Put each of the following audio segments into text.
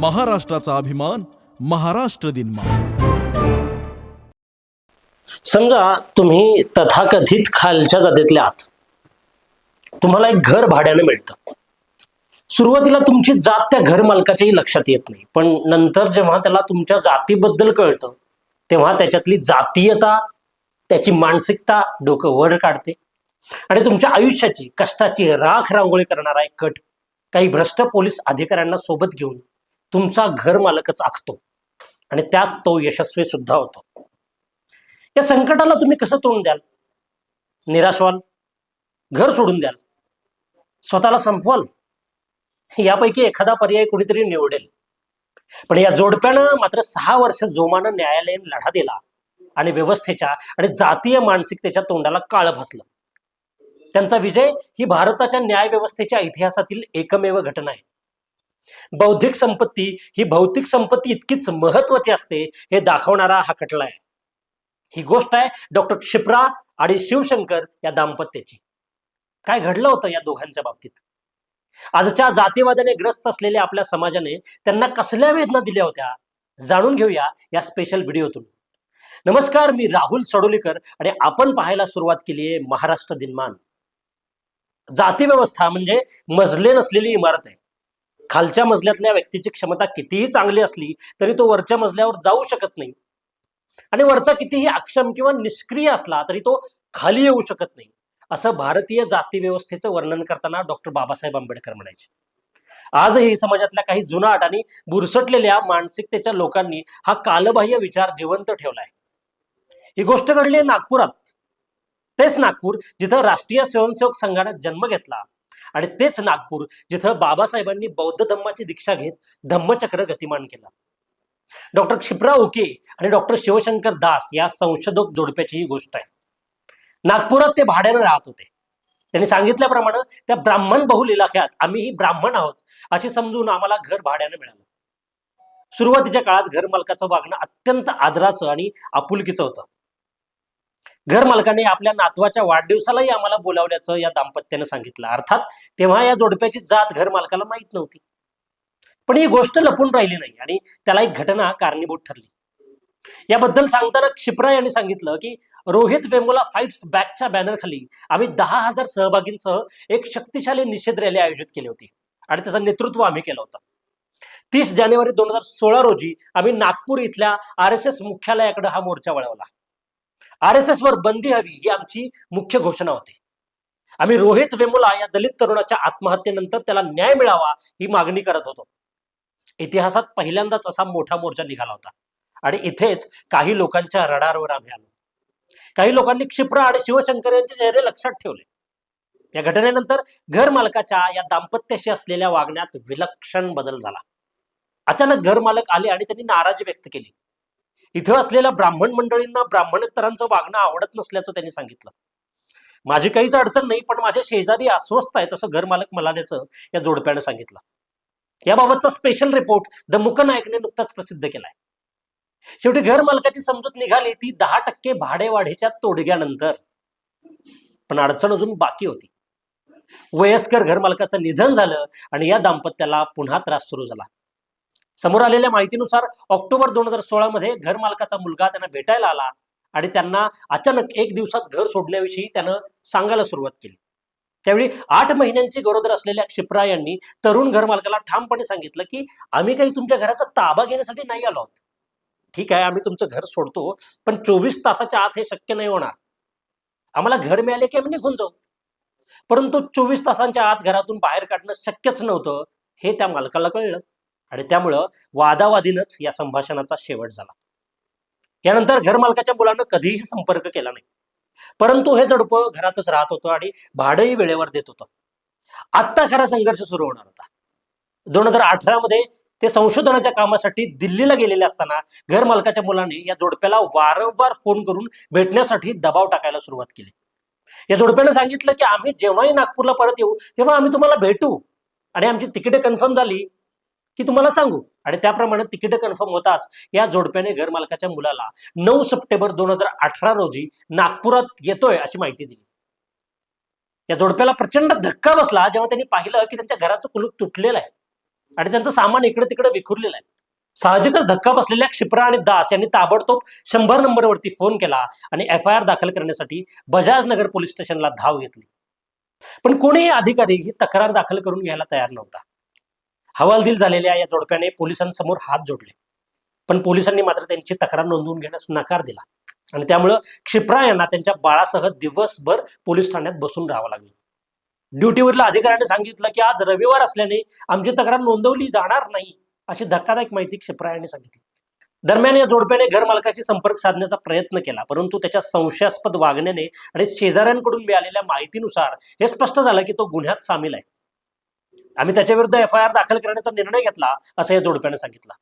महाराष्ट्राचा अभिमान महाराष्ट्र दिन समजा तुम्ही तथाकथित खालच्या जातीतल्या आहात. तुम्हाला एक घर भाड्याने मिळतं. सुरुवातीला तुमची जात त्या घर मालकाच्याही लक्षात येत नाही. पण नंतर जेव्हा त्याला तुमच्या जातीबद्दल कळतं तेव्हा त्याच्यातली जातीयता त्याची मानसिकता डोकं वर काढते. आणि तुमच्या आयुष्याची कष्टाची राख रांगोळी करणारा एक कट काही भ्रष्ट पोलीस अधिकाऱ्यांना सोबत घेऊन तुमचा घर मालकच आखतो. आणि त्यात तो यशस्वी सुद्धा होतो. या संकटाला तुम्ही कसं तोंड द्याल? निराश व्हाल? घर सोडून द्याल? स्वतःला संपवाल? यापैकी एखादा पर्याय कोणीतरी निवडेल. पण या जोडप्यानं मात्र सहा वर्ष जोमानं न्यायालयीन लढा दिला आणि व्यवस्थेच्या आणि जातीय मानसिकतेच्या तोंडाला काळ भासलं. त्यांचा विजय ही भारताच्या न्याय व्यवस्थेच्या इतिहासातील एकमेव घटना आहे. बौद्धिक संपत्ती ही भौतिक संपत्ती इतकीच महत्वाची असते हे दाखवणारा हा खटला आहे. ही गोष्ट आहे डॉक्टर क्षिप्रा आणि शिवशंकर या दाम्पत्याची. काय घडलं होतं या दोघांच्या बाबतीत? आजच्या जातीवादाने ग्रस्त असलेल्या आपल्या समाजाने त्यांना कसल्या वेदना दिल्या होत्या? जाणून घेऊया या स्पेशल व्हिडिओतून नमस्कार मी राहुल सडोलीकर आणि आपण पाहायला सुरुवात केली आहे महाराष्ट्र दिनमान. जाती व्यवस्था म्हणजे मजले नसलेली इमारत आहे. खालच्या मजल्यातल्या व्यक्तीची क्षमता कितीही चांगली असली तरी तो वरच्या मजल्यावर जाऊ शकत नाही. आणि वरचा कितीही अक्षम किंवा निष्क्रिय असला तरी तो खाली येऊ शकत नाही. असं भारतीय जाती व्यवस्थेचं वर्णन करताना डॉक्टर बाबासाहेब आंबेडकर म्हणायचे. आजही समाजातल्या काही जुनाट आणि बुरसटलेल्या मानसिकतेच्या लोकांनी हा कालबाह्य विचार जिवंत ठेवला आहे ही गोष्ट घडली नागपुरात. तेच नागपूर जिथं राष्ट्रीय स्वयंसेवक संघाने जन्म घेतला. आणि तेच नागपूर जिथं बाबासाहेबांनी बौद्ध धम्माची दीक्षा घेत धम्मचक्र गतिमान केला. डॉक्टर क्षिप्रा ओके आणि डॉक्टर शिवशंकर दास या संशोधक जोडप्याची ही गोष्ट आहे. नागपुरात ते भाड्यानं राहत होते. त्यांनी सांगितल्याप्रमाणे त्या ब्राह्मण बहुल इलाक्यात आम्हीही ब्राह्मण आहोत असे समजून आम्हाला घर भाड्यानं मिळालं. सुरुवातीच्या काळात घर मालकाचं वागणं अत्यंत आदराचं आणि आपुलकीचं होतं. घर आपल्या नातवाच्या वाढदिवसालाही आम्हाला बोलावल्याचं या दाम्पत्यानं सांगितलं. अर्थात तेव्हा या जोडप्याची जात घर मालकाला माहीत नव्हती. पण ही गोष्ट लपून राहिली नाही आणि त्याला एक घटना कारणीभूत ठरली. याबद्दल सांगताना क्षिप्रा यांनी सांगितलं की रोहित वेमुला फाईट्स बॅकच्या बॅनर खाली आम्ही दहा हजार सहभागींसह एक शक्तिशाली निषेध रॅली आयोजित केली होती आणि त्याचं नेतृत्व आम्ही केलं होतं. तीस जानेवारी दोन हजार सोळा रोजी आम्ही नागपूर इथल्या आर एस एस मुख्यालयाकडे हा मोर्चा वळवला. आर एस एस वर बंदी हवी ही आमची मुख्य घोषणा होती. आम्ही रोहित वेमुला या दलित तरुणाच्या आत्महत्येनंतर त्याला न्याय मिळावा ही मागणी करत होतो. इतिहासात पहिल्यांदाच असा मोठा मोर्चा निघाला होता आणि इथेच काही लोकांच्या रडारवर आम्ही आलो. काही लोकांनी क्षिप्रा आणि शिवशंकर यांचे चेहरे लक्षात ठेवले. या घटनेनंतर घर मालकाच्या या दाम्पत्याशी असलेल्या वागण्यात विलक्षण बदल झाला. अचानक घर मालक आले आणि त्यांनी नाराजी व्यक्त केली. इथं असलेल्या ब्राह्मण मंडळींना ब्राह्मणेतरांचं वागणं आवडत नसल्याचं त्यांनी सांगितलं. माझी काहीच अडचण नाही पण माझे शेजारी अस्वस्थ आहे तसं घरमालक मला मलाल्याचं या जोडप्यानं सांगितलं. याबाबतचा स्पेशल रिपोर्ट द मुकनायकने नुकताच प्रसिद्ध केलाय. शेवटी घर मालकाची समजूत निघाली ती दहा टक्के भाडेवाढीच्या तोडग्यानंतर. पण अडचण अजून बाकी होती. वयस्कर घरमालकाचं निधन झालं आणि या दाम्पत्याला पुन्हा त्रास सुरू झाला. समोर आलेल्या माहितीनुसार ऑक्टोबर दोन हजार सोळा मध्ये घर मालकाचा मुलगा त्यांना भेटायला आला आणि त्यांना अचानक एक दिवसात घर सोडण्याविषयी त्यानं सांगायला सुरुवात केली. त्यावेळी आठ महिन्यांची गरोदर असलेल्या क्षिप्रा यांनी तरुण घर मालकाला ठामपणे सांगितलं की आम्ही काही तुमच्या घराचा ताबा घेण्यासाठी नाही आलो आहोत. ठीक आहे आम्ही तुमचं घर सोडतो पण चोवीस तासाच्या आत हे शक्य नाही होणार. आम्हाला घर मिळाले की आम्ही निघून जाऊ. परंतु चोवीस तासांच्या आत घरातून बाहेर काढणं शक्यच नव्हतं हे त्या मालकाला कळलं. आणि त्यामुळं वादावादीनच या संभाषणाचा शेवट झाला. यानंतर घरमालकाच्या मुलानं कधीही संपर्क केला नाही. परंतु हे जडपं घरातच राहत होतं आणि भाडंही वेळेवर देत होतं. आत्ता खरा संघर्ष सुरू होणार होता. दोन हजार अठरा मध्ये ते संशोधनाच्या कामासाठी दिल्लीला गेलेले असताना घरमालकाच्या मुलाने या जोडप्याला वारंवार फोन करून भेटण्यासाठी दबाव टाकायला सुरुवात केली. या जोडप्यानं सांगितलं की आम्ही जेव्हाही नागपूरला परत येऊ तेव्हा आम्ही तुम्हाला भेटू. आणि आमची तिकिटे कन्फर्म झाली. की तुम्हाला सांगू. आणि त्याप्रमाणे तिकीट कन्फर्म होताच या जोडप्याने घर मालकाच्या मुलाला नऊ सप्टेंबर दोन हजार अठरा रोजी नागपुरात येतोय अशी माहिती दिली. या जोडप्याला प्रचंड धक्का बसला जेव्हा त्यांनी पाहिलं की त्यांच्या घराचं कुलूप तुटलेलं आहे. आणि त्यांचं सामान इकडे तिकडे विखुरलेलं आहे. साहजिकच धक्का बसलेल्या क्षिप्रा आणि दास यांनी ताबडतोब शंभर नंबरवरती फोन केला आणि एफ आय आर दाखल करण्यासाठी बजाज नगर पोलीस स्टेशनला धाव घेतली. पण कोणीही अधिकारी ही तक्रार दाखल करून घ्यायला तयार नव्हता. हवालदिल झालेल्या या जोडप्याने पोलिसांसमोर हात जोडले. पण पोलिसांनी मात्र त्यांची तक्रार नोंदवून घेण्यास नकार दिला. आणि त्यामुळं क्षिप्रा यांना त्यांच्या बाळासह दिवसभर पोलीस ठाण्यात बसून राहावं लागलं. ड्युटीवरल्या अधिकाऱ्याने सांगितलं की आज रविवार असल्याने आमची तक्रार नोंदवली जाणार नाही अशी धक्कादायक माहिती क्षिप्रा यांनी सांगितली. दरम्यान या जोडप्याने घरमालकाशी संपर्क साधण्याचा प्रयत्न केला परंतु त्याच्या संशयास्पद वागण्याने आणि शेजाऱ्यांकडून मिळालेल्या माहितीनुसार हे स्पष्ट झालं की तो गुन्ह्यात सामील आहे. आम्ही त्याच्याविरुद्ध एफ आय आर दाखल करण्याचा निर्णय घेतला असं या जोडप्याने सांगितलं.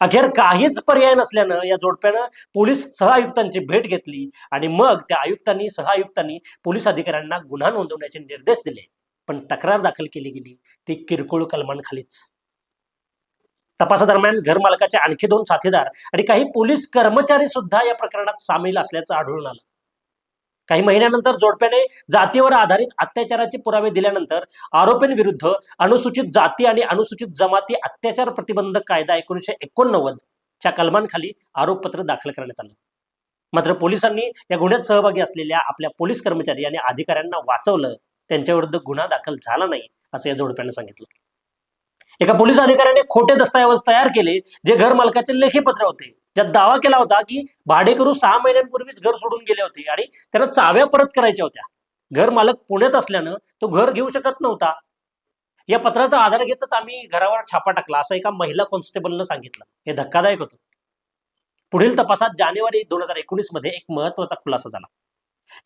अखेर काहीच पर्याय नसल्यानं या जोडप्यानं पोलीस सहआयुक्तांची भेट घेतली आणि मग त्या आयुक्तांनी सहआयुक्तांनी पोलीस अधिकाऱ्यांना गुन्हा नोंदवण्याचे निर्देश दिले. पण तक्रार दाखल केली गेली ती किरकोळ कलमांखालीच. तपासादरम्यान घरमालकाचे आणखी दोन साथीदार आणि काही पोलीस कर्मचारी सुद्धा या प्रकरणात सामील असल्याचं आढळून आलं. काही महिन्यानंतर जोडप्याने जातीवर आधारित अत्याचाराचे पुरावे दिल्यानंतर आरोपींविरुद्ध अनुसूचित जाती आणि अनुसूचित जमाती अत्याचार प्रतिबंधक कायदा एकोणीशे एकोणनव्वद च्या कलमांखाली आरोपपत्र दाखल करण्यात आलं. मात्र पोलिसांनी या गुन्ह्यात सहभागी असलेल्या आपल्या पोलीस कर्मचारी आणि अधिकाऱ्यांना वाचवलं. त्यांच्याविरुद्ध गुन्हा दाखल झाला नाही असं या जोडप्याने सांगितलं. एका पोलीस अधिकाऱ्याने खोटे दस्तऐवज तयार केले जे घर मालकाचे लेखी पत्र होते. ज्यात दावा केला होता की भाडेकरू सहा महिन्यांपूर्वीच घर सोडून गेले होते आणि त्यांना चाव्या परत करायच्या होत्या. घर मालक पुण्यात असल्यानं तो घर घेऊ शकत नव्हता. या पत्राचा आधार घेतच आम्ही घरावर छापा टाकला असं एका महिला कॉन्स्टेबलनं सांगितलं. हे धक्कादायक होतं. पुढील तपासात जानेवारी दोन हजार एकोणीसमध्ये एक महत्त्वाचा खुलासा झाला.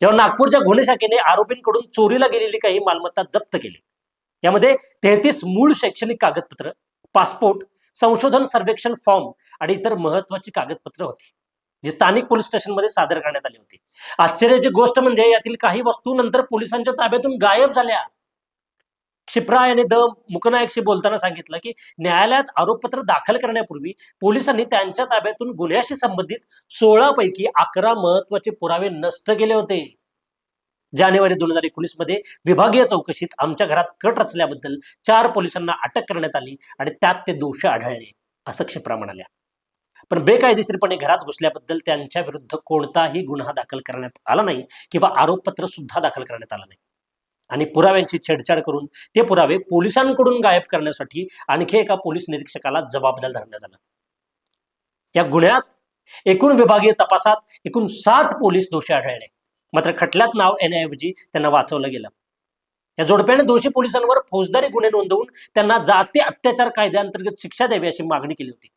जेव्हा नागपूरच्या गुन्हे शाखेने आरोपींकडून चोरीला गेलेली काही मालमत्ता जप्त केली. यामध्ये तेहतीस मूळ शैक्षणिक कागदपत्र पासपोर्ट संशोधन सर्वेक्षण फॉर्म आणि इतर महत्वाची कागदपत्र होती जी स्थानिक पोलीस स्टेशनमध्ये सादर करण्यात आली होती. आश्चर्याची गोष्ट म्हणजे यातील काही वस्तू नंतर पोलिसांच्या ताब्यातून गायब झाल्या. क्षिप्रा याने द मुकनायकशी बोलताना सांगितलं की न्यायालयात आरोपपत्र दाखल करण्यापूर्वी पोलिसांनी त्यांच्या ताब्यातून गुन्ह्याशी संबंधित सोळा पैकी अकरा महत्त्वाचे पुरावे नष्ट केले होते. जानेवारी दोन हजार एकोणीसमध्ये विभागीय चौकशीत आमच्या घरात कट रचल्याबद्दल चार पोलिसांना अटक करण्यात आली आणि त्यात ते दोषी आढळले असं क्षिप्रा म्हणाल्या. पण बेकायदेशीरपणे घरात घुसल्याबद्दल त्यांच्या विरुद्ध कोणताही गुन्हा दाखल करण्यात आला नाही किंवा आरोपपत्र सुद्धा दाखल करण्यात आलं नाही. आणि पुराव्यांची छेडछाड करून ते पुरावे पोलिसांकडून गायब करण्यासाठी आणखी एका पोलीस निरीक्षकाला जबाबदार धरण्यात आलं. या गुन्ह्यात एकूण विभागीय तपासात एकूण सात पोलीस दोषी आढळले. मात्र खटल्यात नाव येण्याऐवजी त्यांना वाचवलं गेलं. या जोडप्याने दोषी पोलिसांवर फौजदारी गुन्हे नोंदवून त्यांना जाती अत्याचार कायद्याअंतर्गत शिक्षा द्यावी अशी मागणी केली होती.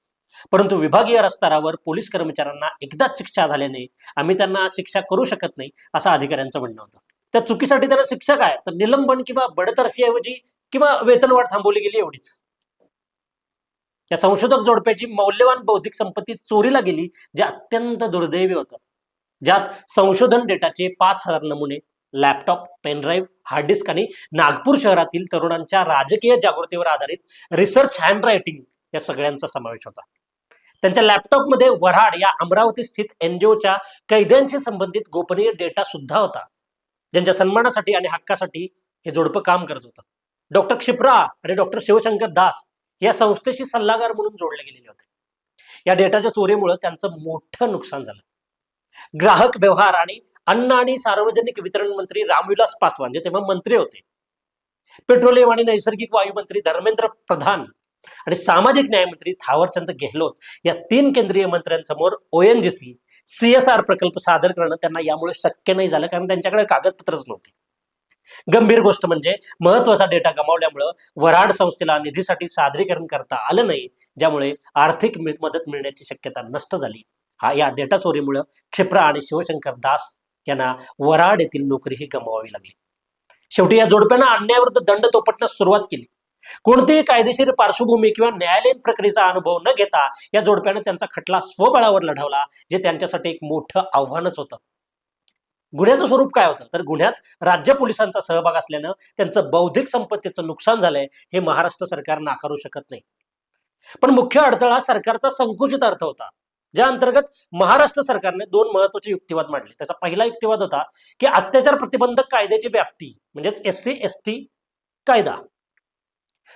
परंतु विभागीय स्तरावर पोलीस कर्मचाऱ्यांना एकदाच शिक्षा झाल्याने आम्ही त्यांना शिक्षा करू शकत नाही असं अधिकाऱ्यांचं म्हणणं होतं. त्या चुकीसाठी त्यांना शिक्षा काय? तर निलंबन किंवा बडतर्फीऐवजी किंवा वेतनवाढ थांबवली गेली एवढीच. या संशोधक जोडप्याची मौल्यवान बौद्धिक संपत्ती चोरीला गेली जे अत्यंत दुर्दैवी होतं. ज्यात संशोधन डेटाचे पाच हजार नमुने लॅपटॉप पेनड्राईव्ह हार्ड डिस्क आणि नागपूर शहरातील तरुणांच्या राजकीय जागृतीवर आधारित रिसर्च हँड रायटिंग या सगळ्यांचा समावेश होता. त्यांच्या लॅपटॉपमध्ये वऱ्हाड या अमरावती स्थित एनजीओच्या कैद्यांशी संबंधित गोपनीय डेटा सुद्धा होता ज्यांच्या सन्मानासाठी आणि हक्कासाठी हे जोडपं काम करत होतं. डॉक्टर क्षिप्रा आणि डॉक्टर शिवशंकर दास या संस्थेशी सल्लागार म्हणून जोडले गेलेले होते. या डेटाच्या चोरीमुळे त्यांचं मोठं नुकसान झालं. ग्राहक व्यवहार आणि अन्न आणि सार्वजनिक वितरण मंत्री रामविलास पासवान जे तेव्हा मंत्री होते. पेट्रोलियम आणि नैसर्गिक वायू मंत्री धर्मेंद्र प्रधान आणि सामाजिक न्यायमंत्री थावरचंद गेहलोत या तीन केंद्रीय मंत्र्यांसमोर ओएनजीसी सीएसआर प्रकल्प सादर करणं त्यांना यामुळे शक्य नाही झालं कारण त्यांच्याकडे कागदपत्रच नव्हते. गंभीर गोष्ट म्हणजे महत्त्वाचा डेटा गमावल्यामुळं वराड संस्थेला निधीसाठी सादरीकरण करता आलं नाही ज्यामुळे आर्थिक मदत मिळण्याची शक्यता नष्ट झाली. हा या डेटा चोरीमुळं क्षिप्रा आणि शिवशंकर दास यांना वराड येथील नोकरीही गमवावी लागली. शेवटी या जोडप्यानं अन्यायाविरुद्ध दंड तोपटण्यास सुरुवात केली. कोणतीही कायदेशीर पार्श्वभूमी किंवा न्यायालयीन प्रक्रियेचा अनुभव न घेता या जोडप्यानं त्यांचा खटला स्वबळावर लढवला जे त्यांच्यासाठी एक मोठं आव्हानच होतं. गुन्ह्याचं स्वरूप काय होतं? तर गुन्ह्यात राज्य पोलिसांचा सहभाग असल्यानं त्यांचं बौद्धिक संपत्तीचं नुकसान झालंय हे महाराष्ट्र सरकार नाकारू शकत नाही. पण मुख्य अडथळा सरकारचा संकुचित अर्थ होता. ज्या अंतर्गत महाराष्ट्र सरकारने दोन महत्त्वाचे युक्तिवाद मांडले. त्याचा पहिला युक्तिवाद होता की अत्याचार प्रतिबंधक कायद्याची व्याप्ती म्हणजेच एस सी एस टी कायदा.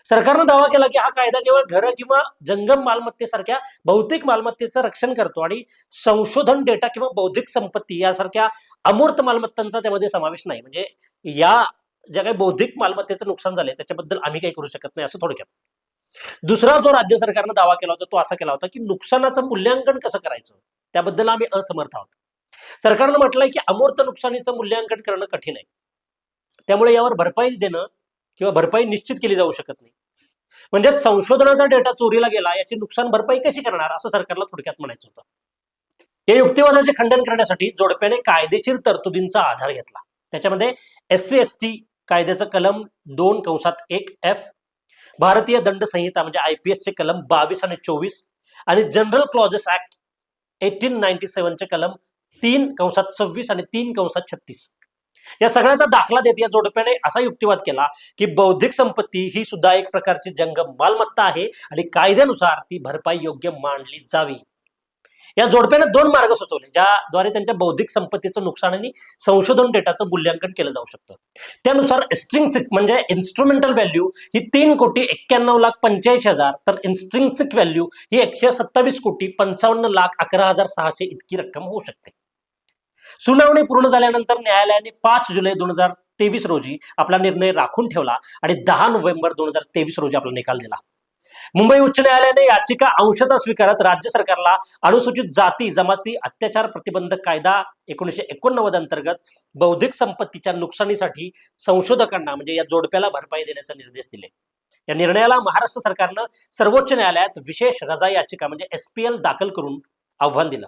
सरकारनं दावा केला की हा कायदा केवळ घरं किंवा जंगम मालमत्तेसारख्या भौतिक मालमत्तेचं रक्षण करतो आणि संशोधन डेटा किंवा बौद्धिक संपत्ती यासारख्या अमूर्त मालमत्तांचा त्यामध्ये समावेश नाही. म्हणजे या ज्या काही बौद्धिक मालमत्तेचं नुकसान झालंय त्याच्याबद्दल आम्ही काही करू शकत नाही असं थोडक्यात. दुसरा जो राज्य सरकारनं दावा केला होता तो असा केला होता की नुकसानाचं मूल्यांकन कसं करायचं? त्याबद्दल आम्ही असमर्थ आहोत. सरकारनं म्हटलंय की अमूर्त नुकसानीचं मूल्यांकन करणं कठीण आहे. त्यामुळे यावर भरपाई देणं किंवा भरपाई निश्चित केली जाऊ शकत नाही. म्हणजे संशोधनाचा डेटा चोरीला गेला याची नुकसान भरपाई कशी करणार असं सरकारला थोडक्यात म्हणायचं होतं. या युक्तिवादाचे खंडन करण्यासाठी जोडप्याने कायदेशीर तरतुदींचा आधार घेतला. त्याच्यामध्ये एस सी एस टी कायद्याचं कलम दोन कंसात एक एफ भारतीय दंड संहिता म्हणजे आय पी एसचे कलम बावीस आणि चोवीस आणि general clauses act eighteen ninety सेव्हनचे कलम तीन कंसात सव्वीस आणि तीन कंसात छत्तीस. या सगळ्याचा दाखला देत या जोडप्याने असा युक्तिवाद केला की बौद्धिक संपत्ती ही सुद्धा एक प्रकारची जंगम मालमत्ता आहे आणि कायद्यानुसार ती भरपाई योग्य मांडली जावी. या जोडप्याने दोन मार्ग सुचवले ज्याद्वारे त्यांच्या बौद्धिक संपत्तीचं नुकसान आणि संशोधन डेटाचं मूल्यांकन केलं जाऊ शकतं. त्यानुसार एस्ट्रिंगसिक म्हणजे इन्स्ट्रुमेंटल व्हॅल्यू ही तीन कोटी एक्क्याण्णव लाख पंच्याऐंशी हजार तर इन्स्ट्रिंगसिक व्हॅल्यू ही एकशे सत्तावीस कोटी पंचावन्न लाख अकरा हजार सहाशे इतकी रक्कम होऊ शकते. सुनावणी पूर्ण झाल्यानंतर न्यायालयाने पाच जुलै दोन हजार तेवीस रोजी आपला निर्णय राखून ठेवला आणि दहा नोव्हेंबर दोन हजार तेवीस रोजी आपला निकाल दिला. मुंबई उच्च न्यायालयाने याचिका अंशतः स्वीकारत राज्य सरकारला अनुसूचित जाती जमाती अत्याचार प्रतिबंधक कायदा एकोणीशे एकोणनव्वद अंतर्गत बौद्धिक संपत्तीच्या नुकसानीसाठी संशोधकांना म्हणजे या जोडप्याला भरपाई देण्याचा निर्देश दिले. या निर्णयाला महाराष्ट्र सरकारनं सर्वोच्च न्यायालयात विशेष रजा याचिका म्हणजे एसपीएल दाखल करून आव्हान दिलं.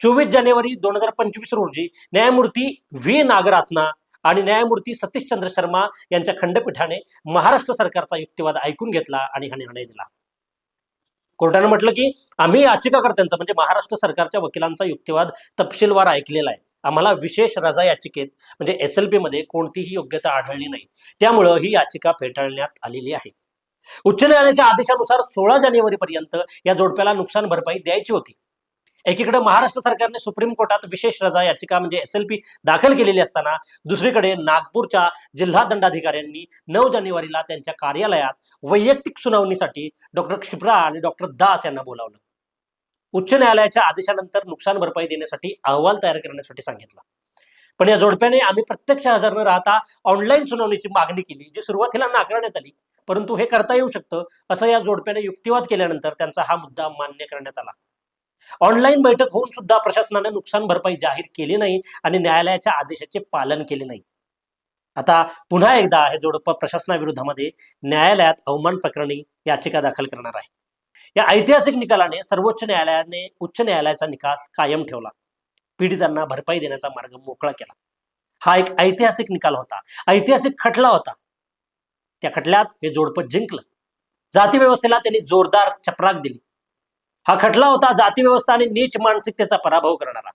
चोवीस जानेवारी दोन हजार पंचवीस रोजी न्यायमूर्ती व्ही नागरात्ना आणि न्यायमूर्ती सतीश चंद्र शर्मा यांच्या खंडपीठाने महाराष्ट्र सरकारचा युक्तिवाद ऐकून घेतला आणि हा निर्णय दिला. कोर्टाने म्हटलं की आम्ही याचिकाकर्त्यांचा म्हणजे महाराष्ट्र सरकारच्या वकिलांचा युक्तिवाद तपशीलवार ऐकलेला आहे. आम्हाला विशेष रजा याचिकेत म्हणजे एस एल पी मध्ये कोणतीही योग्यता आढळली नाही. त्यामुळं ही याचिका फेटाळण्यात आलेली आहे. उच्च न्यायालयाच्या आदेशानुसार सोळा जानेवारीपर्यंत या जोडप्याला नुकसान भरपाई द्यायची होती. एकीकडे महाराष्ट्र सरकारने सुप्रीम कोर्टात विशेष रजा याचिका म्हणजे एस एल पी दाखल केलेली असताना दुसरीकडे नागपूरच्या जिल्हा दंडाधिकाऱ्यांनी नऊ जानेवारीला त्यांच्या कार्यालयात वैयक्तिक सुनावणीसाठी डॉक्टर क्षिप्रा आणि डॉक्टर दास यांना बोलावलं. उच्च न्यायालयाच्या आदेशानंतर नुकसान भरपाई देण्यासाठी अहवाल तयार करण्यासाठी सांगितला. पण या जोडप्याने आम्ही प्रत्यक्ष हजर न राहता ऑनलाईन सुनावणीची मागणी केली जी सुरुवातीला नाकारण्यात आली परंतु हे करता येऊ शकतं असं या जोडप्याने युक्तिवाद केल्यानंतर त्यांचा हा मुद्दा मान्य करण्यात आला. ऑनलाईन बैठक होऊन सुद्धा प्रशासनाने नुकसान भरपाई जाहीर केली नाही आणि न्यायालयाच्या आदेशाचे पालन केले नाही. आता पुन्हा एकदा हे जोडपं प्रशासनाविरोधामध्ये न्यायालयात अवमान प्रकरणी याचिका दाखल करणार आहे. या ऐतिहासिक निकालाने सर्वोच्च न्यायालयाने उच्च न्यायालयाचा निकाल कायम ठेवला. पीडितांना भरपाई देण्याचा मार्ग मोकळा केला. हा एक ऐतिहासिक निकाल होता. ऐतिहासिक खटला होता. त्या खटल्यात हे जोडपं जिंकलं. जाती व्यवस्थेला त्यांनी जोरदार चपराक दिली. हा खटला होता जाती व्यवस्था आणि नीच मानसिकतेचा पराभव करणारा.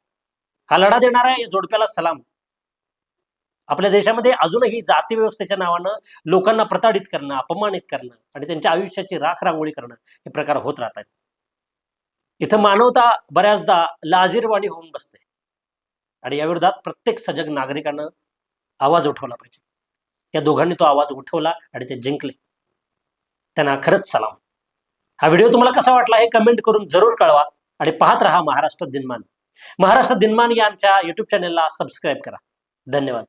हा लढा देणारा या जोडप्याला सलाम. आपल्या देशामध्ये अजूनही जाती व्यवस्थेच्या नावानं लोकांना प्रताडित करणं अपमानित करणं आणि त्यांच्या आयुष्याची राख रांगोळी करणं हे प्रकार होत राहतात इथं मानवता बऱ्याचदा लाजीरवाणी होऊन बसते. आणि या विरोधात प्रत्येक सजग नागरिकानं आवाज उठवला पाहिजे. या दोघांनी तो आवाज उठवला आणि ते जिंकले. त्यांना खरंच सलाम. हा व्हिडिओ तुम्हाला कसा वाटला हे कमेंट करून जरूर कळवा आणि पाहत रहा महाराष्ट्र दिनमान. महाराष्ट्र दिनमान या आमच्या युट्यूब चॅनेलला सबस्क्राईब करा. धन्यवाद.